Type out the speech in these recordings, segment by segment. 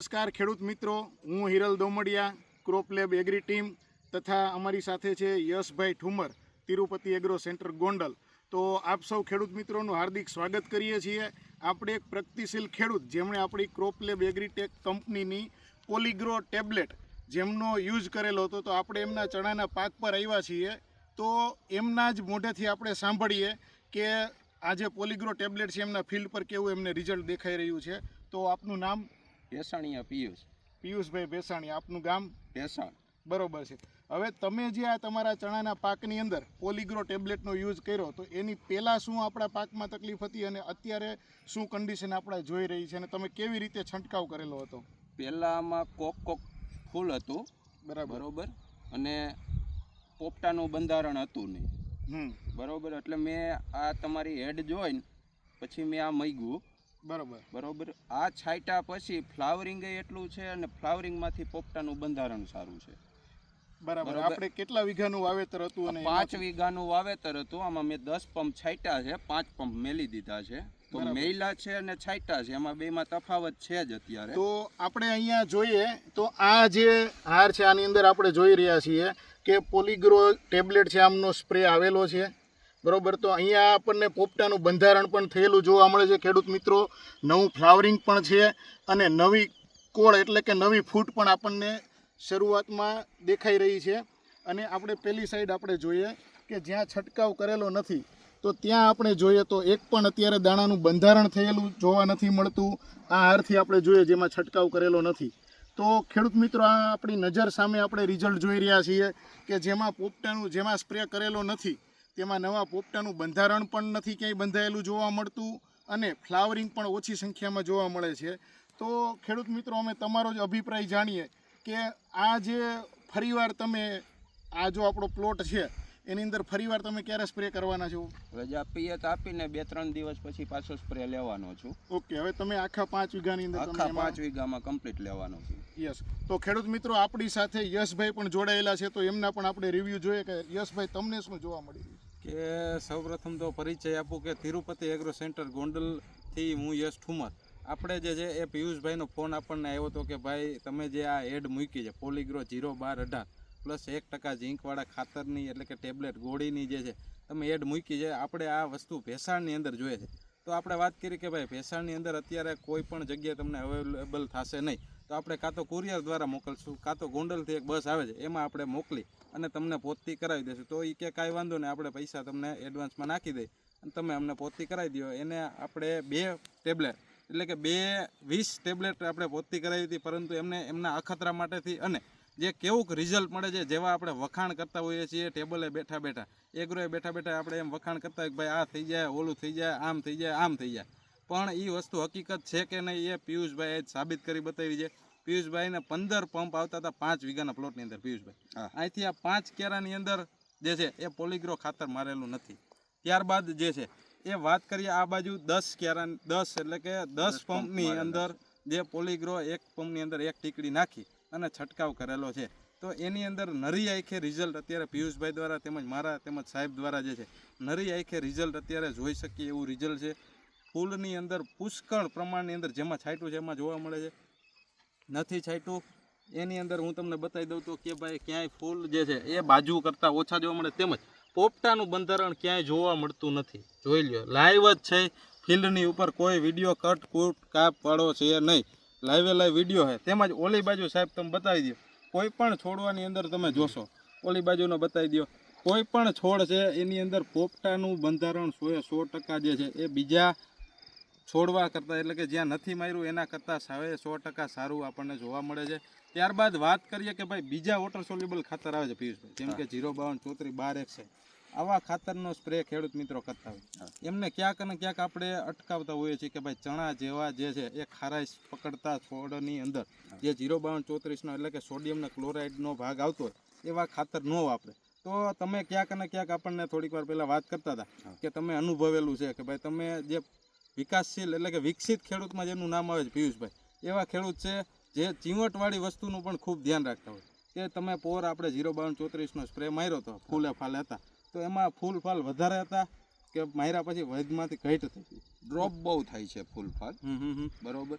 નમસ્કાર, ખેડૂત મિત્રો. હું Hiral Domadiya crop lab agri team તથા અમારી સાથે છે યશભાઈ ઠુમર, તિરુપતિ એગ્રો સેન્ટર ગોંડલ. તો આપ સૌ ખેડૂત મિત્રોનું હાર્દિક સ્વાગત કરીએ છીએ. આપણે એક પ્રગતિશીલ ખેડૂત, જેમણે આપણી ક્રોપ લેબ એગ્રીટેક કંપનીની પોલીગ્રો ટેબ્લેટ જેમનો યુઝ કરેલો હતો, તો આપણે એમના ચણાના પાક પર આવ્યા છીએ. તો એમના જ મોઢેથી આપણે સાંભળીએ કે આજે પોલીગ્રો ટેબ્લેટ છે, એમના ફિલ્ડ પર કેવું એમને રિઝલ્ટ દેખાઈ રહ્યું છે. તો આપનું નામ ભેસાણીયા પિયુષ. પિયુષભાઈ ભેસાણી આપનું ગામ? ભેસાણ. બરોબર છે. હવે તમે જે આ તમારા ચણાના પાકની અંદર પોલીગ્રો ટેબ્લેટનો યુઝ કર્યો તો એની પહેલાં શું આપણા પાકમાં તકલીફ હતી અને અત્યારે શું કન્ડિશન આપણે જોઈ રહી છે અને તમે કેવી રીતે છંટકાવ કરેલો હતો? પહેલાં આમાં કોક કોક ફૂલ હતું. બરાબર. બરોબર. અને પોપટાનું બંધારણ હતું નહીં. બરોબર. એટલે મેં આ તમારી હેડ જોઈને પછી મેં આ મગ્યું. બરોબર. બરોબર. આ છાંટ્યા પછી ફ્લાવરિંગ એટલું છે અને ફ્લાવરિંગમાંથી પોપટાનું બંધારણ સારું છે. બરાબર. આપણે કેટલા વીઘાનું વાવેતર હતું અને પાંચ વીઘાનું વાવેતર હતું. આમાં મેં દસ પંપ છાંટ્યા છે પાંચ પંપ મેલી દીધા છે. તો. મેલા છે અને છાંટ્યા છે. એમાં બેમાં તફાવત છે જ અત્યારે. તો આપણે અહીંયા જોઈએ તો આ જે હાર છે આની અંદર આપણે જોઈ રહ્યા છીએ કે પોલીગ્રો ટેબ્લેટ છે આમનો સ્પ્રે આવેલો છે. બરોબર? તો અહીંયા આપણને પોપટાનું બંધારણ પણ થયેલું જોવા મળે છે, ખેડૂત મિત્રો. નવું ફ્લાવરિંગ પણ છે અને નવી કોળ એટલે કે નવી ફૂટ પણ આપણને શરૂઆતમાં દેખાઈ રહી છે. અને આપણે પેલી સાઈડ આપણે જોઈએ કે જ્યાં છંટકાવ કરેલો નથી, તો ત્યાં આપણે જોઈએ તો એક પણ અત્યારે દાણાનું બંધારણ થયેલું જોવા નથી મળતું. આ હારથી આપણે જોઈએ જેમાં છંટકાવ કરેલો નથી. તો ખેડૂત મિત્રો, આ આપણી નજર સામે આપણે રિઝલ્ટ જોઈ રહ્યા છીએ કે જેમાં પોપટાનું જેમાં સ્પ્રે કરેલો નથી તેમાં નવા પોપટાનું બંધારણ પણ નથી ક્યાંય બંધાયેલું જોવા મળતું અને ફ્લાવરિંગ પણ ઓછી સંખ્યામાં જોવા મળે છે. તો ખેડૂત મિત્રો અમે તમારો જ અભિપ્રાય જાણીએ કે આ જે ફરીવાર તમે આ જો આપણો પ્લોટ છે એની અંદર ફરીવાર તમે ક્યારે સ્પ્રે કરવાના છો? રજા પિયત આપીને બે ત્રણ દિવસ પછી પાછો સ્પ્રે લેવાનો છું. ઓકે હવે તમે આખા પાંચ વીઘાની અંદર આખા પાંચ વીઘામાં કમ્પ્લીટ લેવાનો છું. યસ. તો ખેડૂત મિત્રો આપણી સાથે યશભાઈ પણ જોડાયેલા છે તો એમના પણ આપણે રિવ્યૂ જોઈએ કે યશભાઈ તમને શું જોવા મળી? કે સૌપ્રથમ તો પરિચય આપું કે તિરુપતિ એગ્રો સેન્ટર ગોંડલથી હું યશ ઠુમર. આપણે જે છે એ પિયુષભાઈનો ફોન આપણને આવ્યો હતો કે ભાઈ, તમે જે આ એડ મૂકી છે પોલીગ્રો જીરો બાર અઢાર પ્લસ એક ટકા ઝીંકવાળા ખાતરની એટલે કે ટેબ્લેટ ગોળીની જે છે, તમે એડ મૂકી છે, આપણે આ વસ્તુ ભેસાણની અંદર જોઈએ છે. તો આપણે વાત કરી કે ભાઈ, ભેસાણની અંદર અત્યારે કોઈ પણ જગ્યાએ તમને અવેલેબલ થશે નહીં. તો આપણે કાં તો કુરિયર દ્વારા મોકલશું, કાં તો ગોંડલથી એક બસ આવે છે, એમાં આપણે મોકલી અને તમને પોતથી કરાવી દઈશું તો એ કે કાંઈ વાંધો નહીં, આપણે પૈસા તમને એડવાન્સમાં નાખી દઈ અને તમે અમને પોતથી કરાવી દો એને આપણે બે ટેબ્લેટ, એટલે કે બે વીસ ટેબ્લેટ આપણે પોતથી કરાવી હતી, પરંતુ એમને એમના અખતરા માટેથી અને જે કેવુંક રિઝલ્ટ મળે છે, જેવા આપણે વખાણ કરતા હોઈએ છીએ ટેબલે બેઠા બેઠા. એગ્રોએ બેઠા બેઠા આપણે એમ વખાણ કરતા હોય કે ભાઈ આ થઈ જાય, ઓલું થઈ જાય, આમ થઈ જાય, આમ થઈ જાય. પણ એ વસ્તુ હકીકત છે કે નહીં એ પિયુષભાઈ જ સાબિત કરી બતાવી છે. પિયુષભાઈને પંદર પંપ આવતા હતા પાંચ વીઘાના પ્લોટની અંદર પિયુષભાઈ. અહીંથી આ પાંચ કેરાની અંદર જે છે એ પોલીગ્રો ખાતર મારેલું નથી. ત્યારબાદ જે છે એ વાત કરીએ આ બાજુ દસ કેરા દસ એટલે કે દસ દસ પંપની અંદર જે પોલીગ્રો એક પંપની અંદર એક ટીકડી નાખી અને છંટકાવ કરેલો છે. તો એની અંદર નરી આંખે રિઝલ્ટ અત્યારે પિયુષભાઈ દ્વારા તેમજ મારા તેમજ સાહેબ દ્વારા જે છે નરી આંખે રિઝલ્ટ અત્યારે જોઈ શકીએ એવું રિઝલ્ટ છે. ફૂલની અંદર પુષ્કળ પ્રમાણની અંદર જેમાં છાંટ્યું છે, એમાં જોવા મળે છે. નથી છાંટ્યું. એની અંદર હું તમને બતાવી દઉં તો કે ભાઈ ક્યાંય ફૂલ જે છે, એ બાજુ કરતાં ઓછા જોવા મળે. તેમજ પોપટાનું બંધારણ ક્યાંય જોવા મળતું નથી. જોઈ લ્યો લાઈવ જ છે. ફિલ્ડની ઉપર કોઈ વીડિયો કટ કૂટ કાપ પાડો છે નહીં. લાઈવે લાઈવ વીડિયો છે. તેમજ ઓલી બાજુ સાહેબ તમે બતાવી દો. કોઈ પણ છોડવાની અંદર તમે જોશો. ઓલી બાજુનો બતાવી દો. કોઈ પણ છોડ છે, એની અંદર પોપટાનું બંધારણ સો સો ટકા જે છે, એ બીજા છોડવા કરતાં એટલે કે જ્યાં નથી માર્યું એના કરતાં સાવે સો ટકા સારું આપણને જોવા મળે છે. ત્યારબાદ વાત કરીએ કે ભાઈ બીજા વોટર સોલ્યુબલ ખાતર આવે છે પિયુષભાઈ. જેમ કે જીરો બાવન ચોત્રી બાર એક છે. આવા ખાતરનો સ્પ્રે ખેડૂત મિત્રો કરતા હોય. એમને ક્યાંક ને ક્યાંક આપણે અટકાવતા હોઈએ છીએ કે ભાઈ ચણા જેવા જે છે એ ખારાશ પકડતા છોડની અંદર જે જીરો બાવન ચોત્રીસનો એટલે કે સોડિયમના ક્લોરાઇડનો ભાગ આવતો હોય એવા ખાતર ન વાપરે. તો તમે ક્યાંક ને ક્યાંક આપણને થોડીક વાર પહેલાં વાત કરતા હતા કે તમે અનુભવેલું છે કે ભાઈ તમે જે વિકાસશીલ એટલે કે વિકસિત ખેડૂતમાં જેનું નામ આવે છે પિયુષભાઈ એવા ખેડૂત છે જે ચીવટવાળી વસ્તુનું પણ ખૂબ ધ્યાન રાખતા હોય. કે તમે પોર આપણે જીરો બાવન ચોત્રીસનો સ્પ્રે માર્યો હતો ફૂલે ફાલે હતા તો એમાં ફૂલ ફાલ વધારે હતા કે માર્યા પછી વૈદમાંથી ઘટ થઈ ડ્રોપ બહુ થાય છે ફૂલ ફાલ. હમ હમ હમ. બરોબર?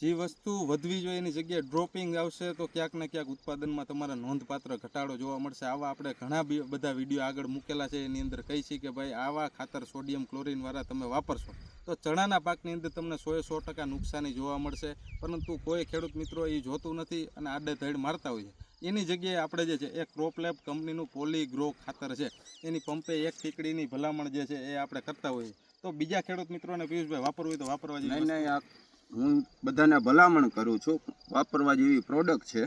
જે વસ્તુ વધવી જોઈએ એની જગ્યાએ ડ્રોપિંગ આવશે તો ક્યાંક ને ક્યાંક ઉત્પાદનમાં તમારે નોંધપાત્ર ઘટાડો જોવા મળશે. આવા આપણે ઘણા બી- બધા વીડિયો આગળ મૂકેલા છે. એની અંદર કહી છે કે ભાઈ આવા ખાતર સોડિયમ ક્લોરિન વાળા તમે વાપરશો. તો ચણાના પાકની અંદર તમને સોએ સો ટકા નુકસાની જોવા મળશે. પરંતુ કોઈ ખેડૂત મિત્રો એ જોતું નથી અને આડે ધડ મારતા હોય છે. એની જગ્યાએ આપણે જે છે એ ક્રોપલેબ કંપનીનું પોલી ગ્રો ખાતર છે. એની પંપે એક ટીકડીની ભલામણ જે છે એ આપણે કરતા હોઈએ. તો બીજા ખેડૂત મિત્રોને પિયુષભાઈ વાપરવું હોય તો વાપરવા જેવી નહીં નહીં આ હું બધાને ભલામણ કરું છું. વાપરવા જેવી પ્રોડક્ટ છે.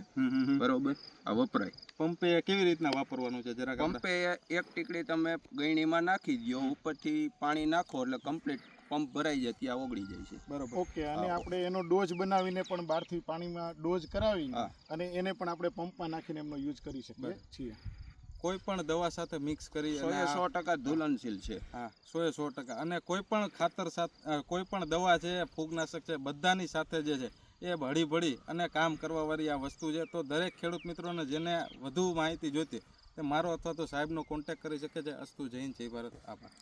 બરોબર? આ વપરાય. પંપે કેવી રીતના વાપરવાનું છે? જરાક પંપે એક ટીકડી તમે ગયણીમાં નાખી દો ઉપરથી પાણી નાખો એટલે કમ્પ્લીટ પંપ ભરાઈ જાય ત્યાં ઓગળી જાય છે. બરોબર. ઓકે અને આપણે એનો ડોઝ બનાવીને પણ બહારથી પાણીમાં ડોઝ કરાવીને હા. અને એને પણ આપણે પંપમાં નાખીને એમનો યુઝ કરી શકીએ બરાબર. છીએ. કોઈ પણ દવા સાથે મિક્સ કરી સો સો ટકા ધુલનશીલ છે. હા સો એ સો ટકા. અને કોઈ પણ ખાતર સાથે કોઈ પણ દવા છે ફૂગનાશક છે બધાની સાથે જે છે એ ભળી ભળી અને કામ કરવાવાળી આ વસ્તુ છે. તો દરેક ખેડૂત મિત્રોને જેને વધુ માહિતી જોઈતી તે મારો અથવા તો સાહેબનો કોન્ટેક્ટ કરી શકે છે. અસ્તુ જૈન જય ભારત. આભાર.